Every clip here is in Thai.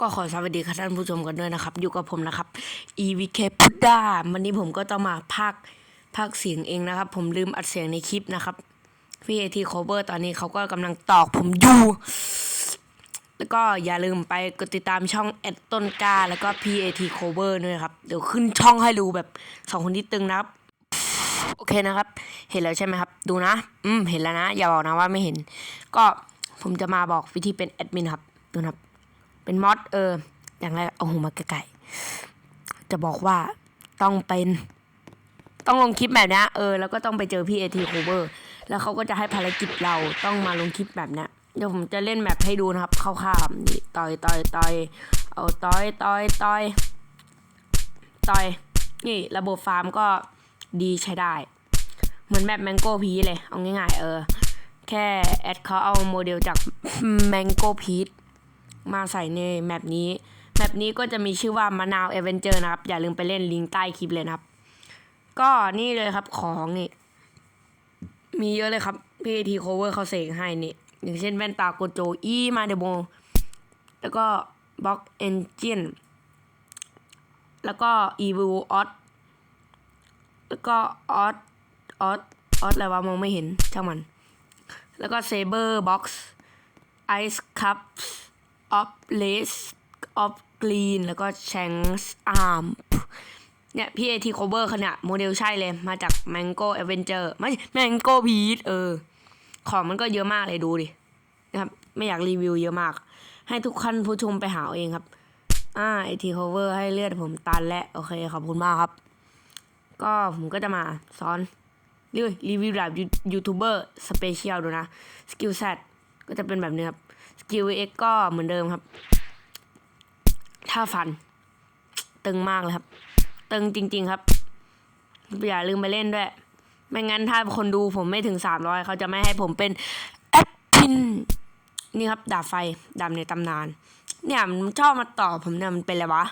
ก็ขอสวัสดีค่ะท่านผู้ชมกันด้วยนะครับ อยู่กับผมนะครับ EVK พุดดาวันนี้ผมก็ต้องมาพากพากเสียงเองนะครับ ผมลืมอัดเสียงในคลิปนะครับพี่เอทีโคเวอร์ตอนนี้เขาก็กำลังตอกผมอยู่ แล้วก็อย่าลืมไปกดติดตามช่องแอดต้นกาแล้วก็ PAT Cover ด้วยครับ เดี๋ยวขึ้นช่องให้ดูแบบสองคนที่ตึงนะครับ โอเคนะครับ เห็นแล้วใช่ไหมครับ ดูนะ อืม เห็นแล้วนะ อย่าบอกนะว่าไม่เห็น ก็ผมจะมาบอกวิธีเป็นแอดมินครับ ดูนะครับ เป็นมอดเออ อย่างแรเอาหูมาใกล้ๆจะบอกว่าต้องเป็น ต้องลงคลิปแบบนี้เออแล้วก็ต้องไปเจอพี่เอทีโคเวอร์แล้วเขาก็จะให้ภารกิจเราต้องมาลงคลิปแบบนี้เดี๋ยวผมจะเล่นแบบให้ดูนะครับคร่าวๆนี่ต่อยต่อยต่อยเอาต่อยต่อยต่อยต่อยนี่ระบบฟาร์มก็ดีใช้ได้ เหมือนแบบแมงโก้พีเลย เอาง่ายๆ เออ แค่แอดเขาเอาโมเดลจากแมงโก้พีท มาใส่ในแมปนี้ แมปนี้ก็จะมีชื่อว่ามะนาวเอเวนเจอร์นะครับ อย่าลืมไปเล่นลิงก์ใต้คลิปเลยนะครับ ก็นี่เลยครับของนี่ มีเยอะเลยครับพี่ทีโคเวอร์เขาเสกให้นี่ อย่างเช่นแว่นตาโกโจอีมาเดโมแล้วก็บล็อกเอนจินแล้วก็อีวูออสแล้วก็ออสออสออสอะไรวะมองไม่เห็นช่างมัน แล้วก็เซเบอร์บ็อกซ์ไอซ์คัพ ออฟเลสออฟกรีนแล้วก็แชงส์อาร์มเนี่ยพี่เอทีโคเวอร์เขาเนี่ยโมเดลใช่เลยมาจาก Mango Adventure ไม่ Mango p e a c เออ ของมันก็เยอะมากเลยดูดินะครับ ไม่อยากรีวิวเยอะมาก ให้ทุกท่านผู้ชมไปหาเองครับอ่าไอทีโคเวอร์ให้เลือดผมตันและ โอเค ขอบคุณมากครับ ก็ผมก็จะมาสอนรีวิวรีวิวแบบยูทูบเบอร์สเปเชียลดูนะ สกิลแซดก็จะเป็นแบบนี้ครับ สกิลเอ็กก็เหมือนเดิมครับท่าฟัน ตึงมากเลยครับ ตึงจริง ๆครับ อย่าลืมไปเล่นด้วย ไม่งั้นถ้าคนดูผมไม่ถึงสามร้อยเขาจะไม่ให้ผมเป็นแอดพินนี่ครับดาบไฟดาบในตำนาน เนี่ยมันชอบมาต่อผมเนี่ยมันเป็นอะไรวะ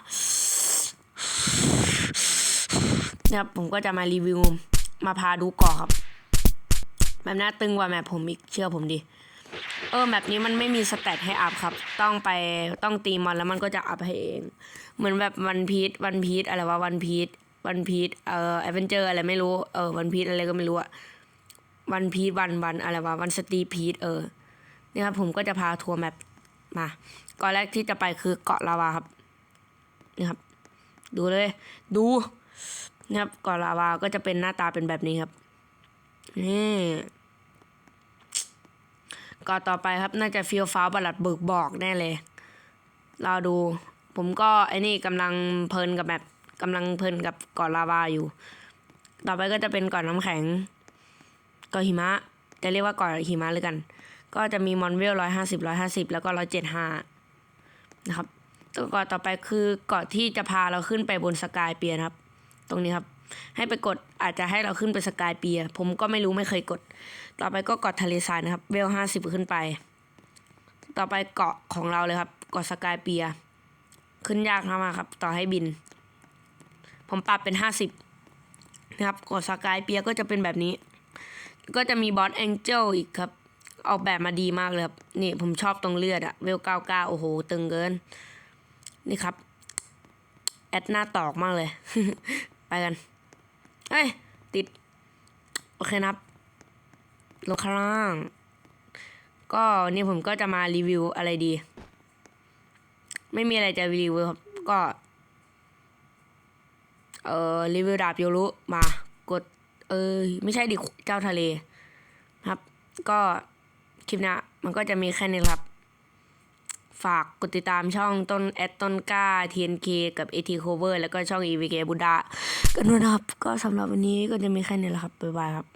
นะครับผมก็จะมารีวิวมาพาดูก่อครับแบบน่าตึงกว่าแมปผมอีกเชื่อผมดิ เออแบบนี้มันไม่มีสเตตให้อัพครับ ต้องไปต้องตีมอนแล้วมันก็จะอัพให้เอง เหมือนแบบวันพีทวันพีทอะไรวะวันพีทวันพีทเอ่อแอดเวนเจอร์อะไรไม่รู้เออวันพีทอะไรก็ไม่รู้อะวันพีทวันวันอะไรวะวันสตีพีทเออนี่ครับผมก็จะพาทัวร์แมปมาก่อนแรกที่จะไปคือเกาะลาวาครับนี่ครับ ดูเลย ดูนะครับเกาะลาวาก็จะเป็นหน้าตาเป็นแบบนี้ครับนี่ กาะต่อไปครับน่าจะฟิลฟ้าบลัดเบิกบอกแน่เลย เราดู ผมก็ไอ้นี่กำลังเพลินกับแบบกำลังเพลินกับเกาะลาวาอยู่ ต่อไปก็จะเป็นเกาะน้ำแข็งเกาะหิมะ จะเรียกว่าเกาะหิมะเลยกัน ก็จะมีมอนเวลร้อยห้าสิบร้อยห้าสิบแล้วก็ร้อยเจ็ดห้านะครับตัวเกาะต่อไปคือเกาะที่จะพาเราขึ้นไปบนสกายเปียนครับ ตรงนี้ครับ ให้ไปกดอาจจะให้เราขึ้นไปสกายเปียผมก็ไม่รู้ไม่เคยกด ต่อไปก็เกาะทะเลทรายนะครับ เวลห้าสิบขึ้นไป ต่อไปเกาะของเราเลยครับเกาะสกายเปียขึ้นยากมากครับ ต่อให้บิน ผมปรับเป็นห้าสิบนะครับเกาะสกายเปียก็จะเป็นแบบนี้ ก็จะมีบอสแองเจิลอีกครับออกแบบมาดีมากเลยครับ นี่ผมชอบตรงเลือดอะเวลเก้าเก้าโอ้โห ตึงเกิน นี่ครับ แอดหน้าตอกมากเลย ไปกัน เฮ้ย ติด โอเคนะครับ ลงข้างล่าง ก็นี่ผมก็จะมารีวิวอะไรดี ไม่มีอะไรจะรีวิวครับ ก็ เอ่อ รีวิวดาบโยรุมา กด เออไม่ใช่ดิเจ้าทะเลครับ ก็คลิปนี้มันก็จะมีแค่นี้ครับ ฝากกดติดตามช่องต้นแอดต้นกล้า TNK กับ AT Cover แล้วก็ช่อง EVK บุดากันด้วยนะครับ ก็สำหรับวันนี้ก็จะมีแค่นี้แหละครับ บ๊ายบายครับ